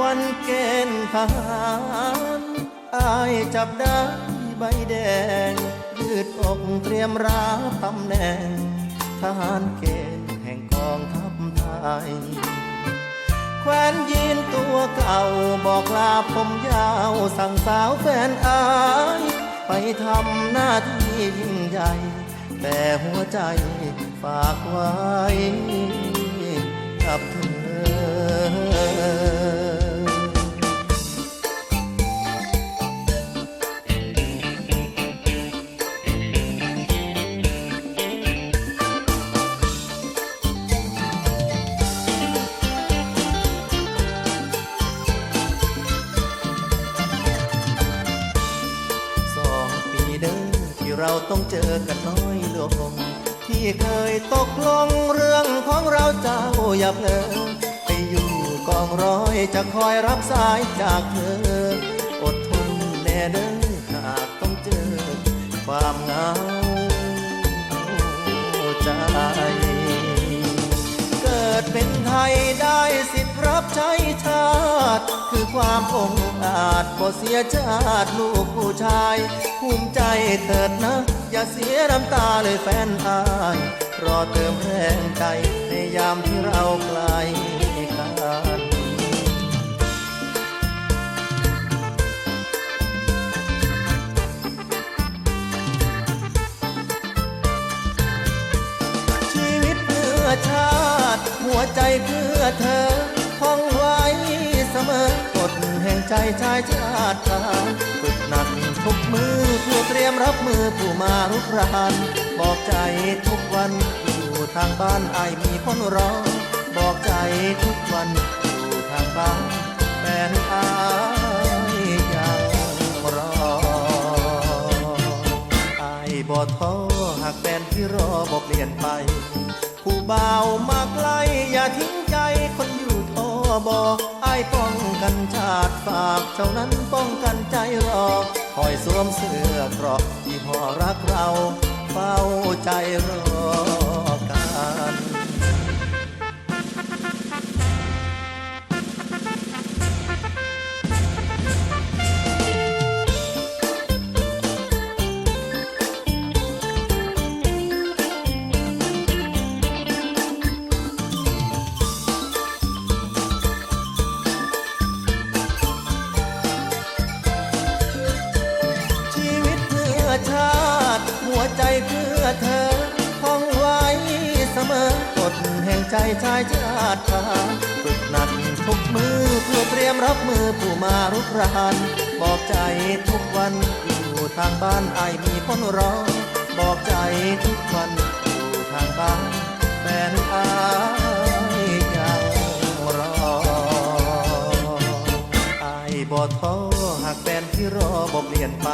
วันเกณฑ์ทหารอายจับได้ใบแดง ยืดอกเตรียมรับตำแหน่ง ทหารเกณฑ์แห่งกองทัพไทยแควนยีนตัวเก่าบอกลาผมยาวสั่งสาวแฟนอาย ไปทำหน้าที่ยิ่งใหญ่ แต่หัวใจฝากไว้กับเธอ เราต้องเจอกันน้อยลง ที่เคยตกลงเรื่องของเราเจ้าอย่าเพลินไปอยู่กองร้อยจะคอยรับสายจากเธอ อดทนแน่เด้อหากต้องเจอความเหงาใจ เกิดเป็นไทยได้สิ ใช้ชาติ คือความองอาจบ่เสียชาติลูกผู้ชาย ภูมิใจเถิดนะ อย่าเสียน้ำตาเลยแฟนอาย รอเติมแรงใจในยามที่เราไกลกันชีวิตเพื่อชาติหัวใจเพื่อเธอ ฎแห่งใจชายชาติทานฝึกหนักทุกมือเพื่อเตรียมรับมือผู้มารุกราน บอกใจทุกวันอยู่ทางบ้านไอมีคนรอ บอกใจทุกวันอยู่ทางบ้านแฟนอายยังรออบ่ท้อหากแฟนที่รอบ่เปลี่ยนไป ผู้บ่าวมาไกล กันชาติฝากเจ้านั้นป้องกันใจรอ คอยสวมเสื้อเกราะที่พอรักเราเฝ้าใจรอกัน ใจชายชาติทหาฝึกหนักทุกมือเพื่อเตรียมรับมือผู้มารุกรานบอกใจทุกวันอยู่ทางบ้านไอมีคนรอบอกใจทุกวันอยู่ทางบ้านแฟนอายยังรออบ่ท้อหากแฟนที่รอบ่เปลี่ยนไป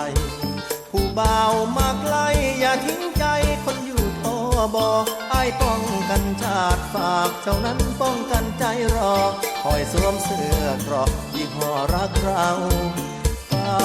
ผู้บ่าวมาไกลอย่าทิ้งใจคนอยู่ท้อบ่อายป้องกันชาติฝากเจ้านั้นป้องกันใจรอ คอยสวมเสื้อเกราะยี่ห้อรักเราเฝ้า